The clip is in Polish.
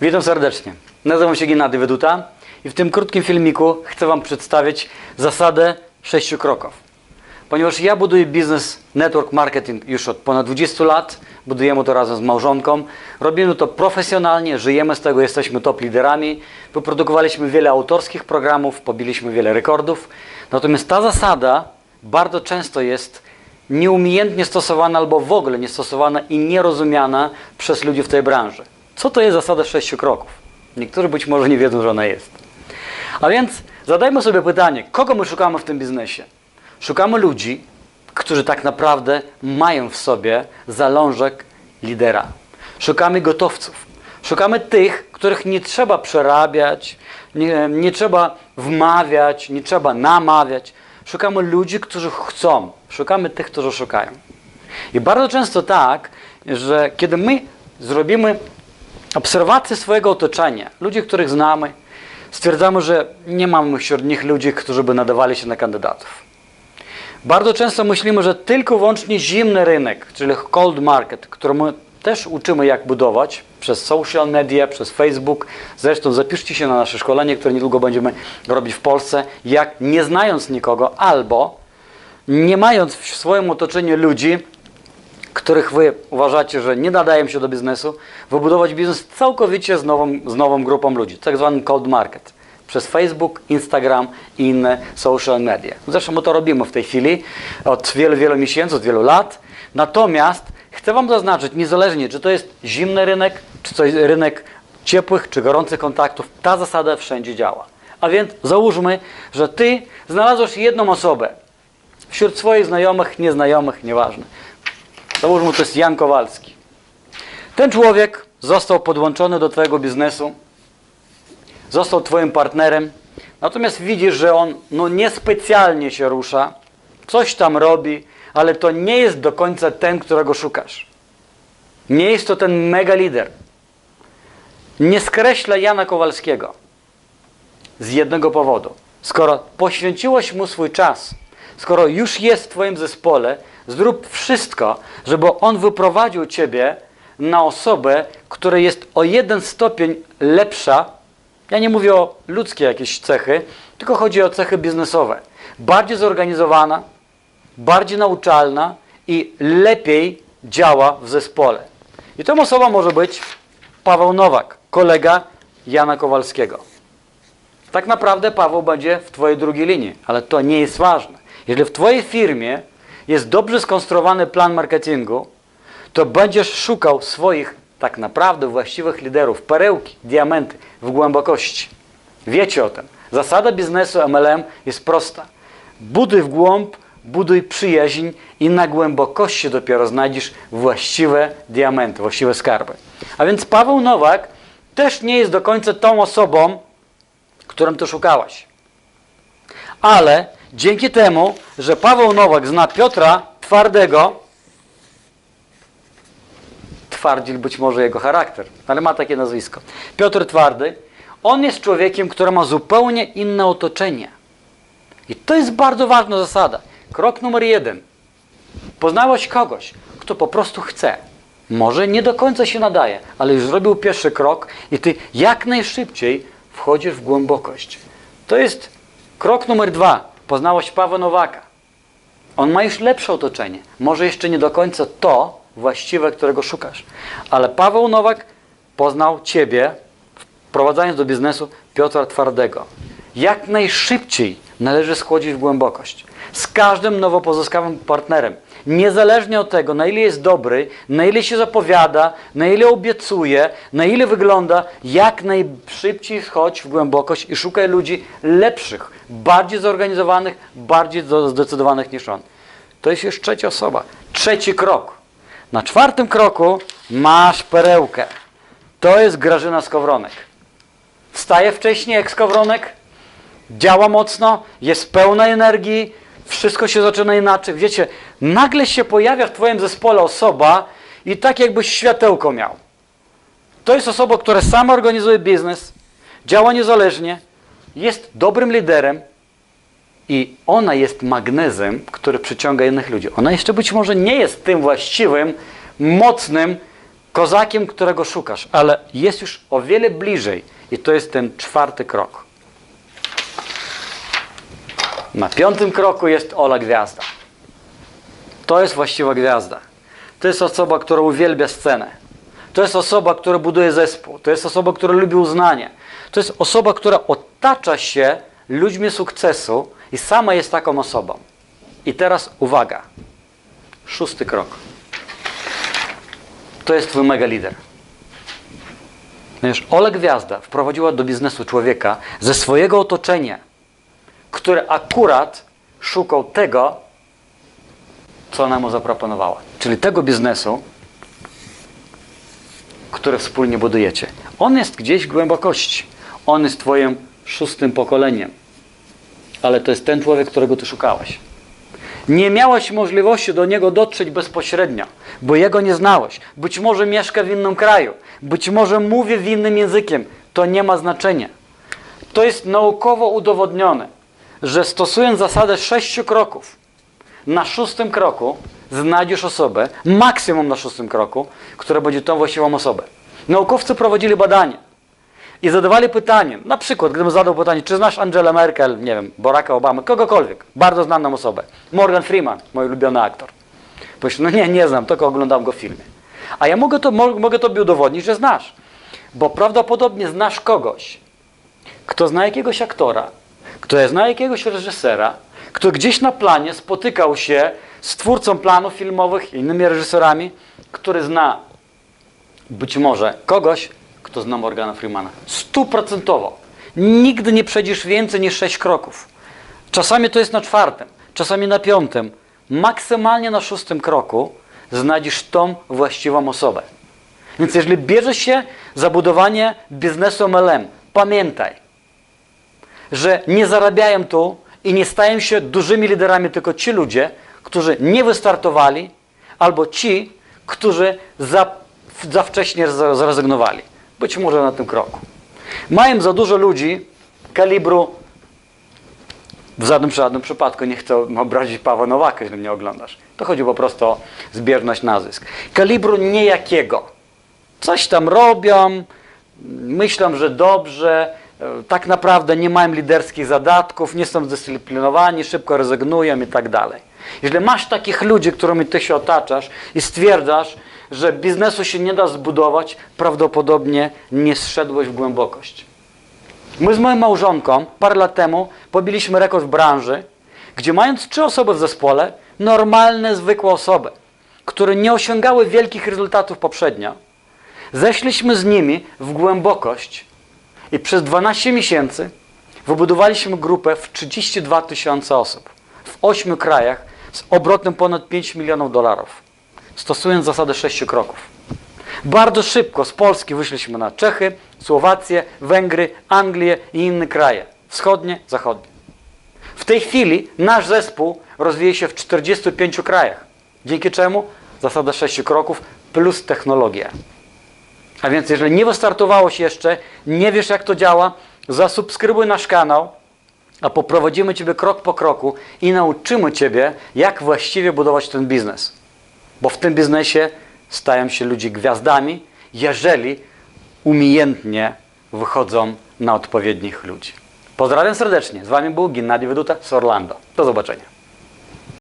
Witam serdecznie. Nazywam się Gennady Weduta i w tym krótkim filmiku chcę Wam przedstawić zasadę sześciu kroków. Ponieważ ja buduję biznes network marketing już od ponad 20 lat, budujemy to razem z małżonką, robimy to profesjonalnie, żyjemy z tego, jesteśmy top liderami, wyprodukowaliśmy wiele autorskich programów, pobiliśmy wiele rekordów. Natomiast ta zasada bardzo często jest nieumiejętnie stosowana albo w ogóle nie stosowana i nierozumiana przez ludzi w tej branży. Co to jest zasada sześciu kroków? Niektórzy być może nie wiedzą, że ona jest. A więc zadajmy sobie pytanie, kogo my szukamy w tym biznesie? Szukamy ludzi, którzy tak naprawdę mają w sobie zalążek lidera. Szukamy gotowców. Szukamy tych, których nie trzeba przerabiać, nie, nie trzeba wmawiać, nie trzeba namawiać. Szukamy ludzi, którzy chcą. Szukamy tych, którzy szukają. I bardzo często tak, że kiedy my zrobimy obserwację swojego otoczenia, ludzi, których znamy, stwierdzamy, że nie mamy wśród nich ludzi, którzy by nadawali się na kandydatów. Bardzo często myślimy, że tylko wyłącznie zimny rynek, czyli cold market, który my też uczymy jak budować przez social media, przez Facebook. Zresztą zapiszcie się na nasze szkolenie, które niedługo będziemy robić w Polsce, jak nie znając nikogo albo nie mając w swoim otoczeniu ludzi, których wy uważacie, że nie nadają się do biznesu, wybudować biznes całkowicie z nową, z nową grupą ludzi, tak zwany cold market. Przez Facebook, Instagram i inne social media. Zresztą my to robimy w tej chwili od wielu, wielu miesięcy, od wielu lat. Natomiast chcę Wam zaznaczyć, niezależnie czy to jest zimny rynek, czy to jest rynek ciepłych, czy gorących kontaktów, ta zasada wszędzie działa. A więc załóżmy, że Ty znalazłeś jedną osobę wśród swoich znajomych, nieznajomych, nieważne. Załóżmy, to jest Jan Kowalski. Ten człowiek został podłączony do Twojego biznesu, został Twoim partnerem, natomiast widzisz, że on no, niespecjalnie się rusza, coś tam robi, ale to nie jest do końca ten, którego szukasz. Nie jest to ten mega lider. Nie skreśla Jana Kowalskiego z jednego powodu. Skoro poświęciłeś mu swój czas, skoro już jest w Twoim zespole, zrób wszystko, żeby on wyprowadził Ciebie na osobę, która jest o jeden stopień lepsza. Ja nie mówię o ludzkie jakieś cechy, tylko chodzi o cechy biznesowe. Bardziej zorganizowana, bardziej nauczalna i lepiej działa w zespole. I tą osobą może być Paweł Nowak, kolega Jana Kowalskiego. Tak naprawdę Paweł będzie w Twojej drugiej linii, ale to nie jest ważne. Jeżeli w Twojej firmie jest dobrze skonstruowany plan marketingu, to będziesz szukał swoich tak naprawdę właściwych liderów, perełki, diamenty w głębokości. Wiecie o tym. Zasada biznesu MLM jest prosta. Buduj w głąb, buduj przyjaźń i na głębokości dopiero znajdziesz właściwe diamenty, właściwe skarby. A więc Paweł Nowak też nie jest do końca tą osobą, którą ty szukałaś. Ale dzięki temu, że Paweł Nowak zna Piotra Twardego, twardziel być może jego charakter, ale ma takie nazwisko. Piotr Twardy, on jest człowiekiem, który ma zupełnie inne otoczenie. I to jest bardzo ważna zasada. Krok numer jeden. Poznałeś kogoś, kto po prostu chce. Może nie do końca się nadaje, ale już zrobił pierwszy krok i ty jak najszybciej wchodzisz w głębokość. To jest krok numer dwa. Poznałeś Pawła Nowaka. On ma już lepsze otoczenie. Może jeszcze nie do końca to właściwe, którego szukasz. Ale Paweł Nowak poznał Ciebie, wprowadzając do biznesu Piotra Twardego. Jak najszybciej należy schodzić w głębokość. Z każdym nowo pozyskanym partnerem. Niezależnie od tego, na ile jest dobry, na ile się zapowiada, na ile obiecuje, na ile wygląda, jak najszybciej schodź w głębokość i szukaj ludzi lepszych, bardziej zorganizowanych, bardziej zdecydowanych niż on. To jest już trzecia osoba. Trzeci krok. Na czwartym kroku masz perełkę. To jest Grażyna Skowronek. Wstaje wcześniej jak Skowronek, działa mocno, jest pełna energii, wszystko się zaczyna inaczej. Wiecie, nagle się pojawia w Twoim zespole osoba i tak jakbyś światełko miał. To jest osoba, która sama organizuje biznes, działa niezależnie, jest dobrym liderem i ona jest magnezem, który przyciąga innych ludzi. Ona jeszcze być może nie jest tym właściwym, mocnym kozakiem, którego szukasz, ale jest już o wiele bliżej i to jest ten czwarty krok. Na piątym kroku jest Ola Gwiazda. To jest właściwa gwiazda. To jest osoba, która uwielbia scenę. To jest osoba, która buduje zespół. To jest osoba, która lubi uznanie. To jest osoba, która otacza się ludźmi sukcesu i sama jest taką osobą. I teraz uwaga. Szósty krok. To jest twój mega lider. Wiesz, Ola Gwiazda wprowadziła do biznesu człowieka ze swojego otoczenia, który akurat szukał tego, co ona mu zaproponowała. Czyli tego biznesu, który wspólnie budujecie. On jest gdzieś w głębokości. On jest twoim szóstym pokoleniem. Ale to jest ten człowiek, którego ty szukałeś. Nie miałeś możliwości do niego dotrzeć bezpośrednio, bo jego nie znałeś. Być może mieszka w innym kraju, być może mówi w innym językiem. To nie ma znaczenia. To jest naukowo udowodnione, że stosując zasadę sześciu kroków, na szóstym kroku znajdziesz osobę, maksimum na szóstym kroku, która będzie tą właściwą osobę. Naukowcy prowadzili badania i zadawali pytanie, na przykład gdybym zadał pytanie, czy znasz Angela Merkel, nie wiem, Baracka Obama, kogokolwiek, bardzo znaną osobę, Morgan Freeman, mój ulubiony aktor. Powiesz, no nie, nie znam, tylko oglądam go w filmie. A ja mogę, to, mo- mogę tobie udowodnić, że znasz, bo prawdopodobnie znasz kogoś, kto zna jakiegoś aktora, kto zna jakiegoś reżysera, kto gdzieś na planie spotykał się z twórcą planów filmowych, innymi reżyserami, który zna być może kogoś, kto zna Morgana Freemana. Stuprocentowo. Nigdy nie przejdziesz więcej niż sześć kroków. Czasami to jest na czwartym, czasami na piątym. Maksymalnie na szóstym kroku znajdziesz tą właściwą osobę. Więc jeżeli bierzesz się za budowanie biznesu MLM, pamiętaj, że nie zarabiają tu i nie stają się dużymi liderami tylko ci ludzie, którzy nie wystartowali, albo ci, którzy za, za wcześnie zrezygnowali. Być może na tym kroku. Mają za dużo ludzi kalibru, w żadnym, żadnym przypadku nie chcę obrazić Pawła Nowaka, jeżeli mnie oglądasz. To chodzi po prostu o zbieżność nazwisk. Kalibru niejakiego. Coś tam robią, myślą, że dobrze, tak naprawdę nie mają liderskich zadatków, nie są zdyscyplinowani, szybko rezygnują i tak dalej. Jeżeli masz takich ludzi, którymi ty się otaczasz i stwierdzasz, że biznesu się nie da zbudować, prawdopodobnie nie zszedłeś w głębokość. My z moją małżonką parę lat temu pobiliśmy rekord w branży, gdzie mając trzy osoby w zespole, normalne, zwykłe osoby, które nie osiągały wielkich rezultatów poprzednio, zeszliśmy z nimi w głębokość i przez 12 miesięcy wybudowaliśmy grupę w 32 tysiące osób w 8 krajach z obrotem ponad 5 milionów dolarów, stosując zasadę 6 kroków. Bardzo szybko z Polski wyszliśmy na Czechy, Słowację, Węgry, Anglię i inne kraje. Wschodnie, zachodnie. W tej chwili nasz zespół rozwija się w 45 krajach. Dzięki czemu? Zasada 6 kroków plus technologia. A więc jeżeli nie wystartowałeś jeszcze, nie wiesz jak to działa, zasubskrybuj nasz kanał, a poprowadzimy Ciebie krok po kroku i nauczymy Ciebie, jak właściwie budować ten biznes. Bo w tym biznesie stają się ludzie gwiazdami, jeżeli umiejętnie wychodzą na odpowiednich ludzi. Pozdrawiam serdecznie. Z Wami był Gennady Weduta z Orlando. Do zobaczenia.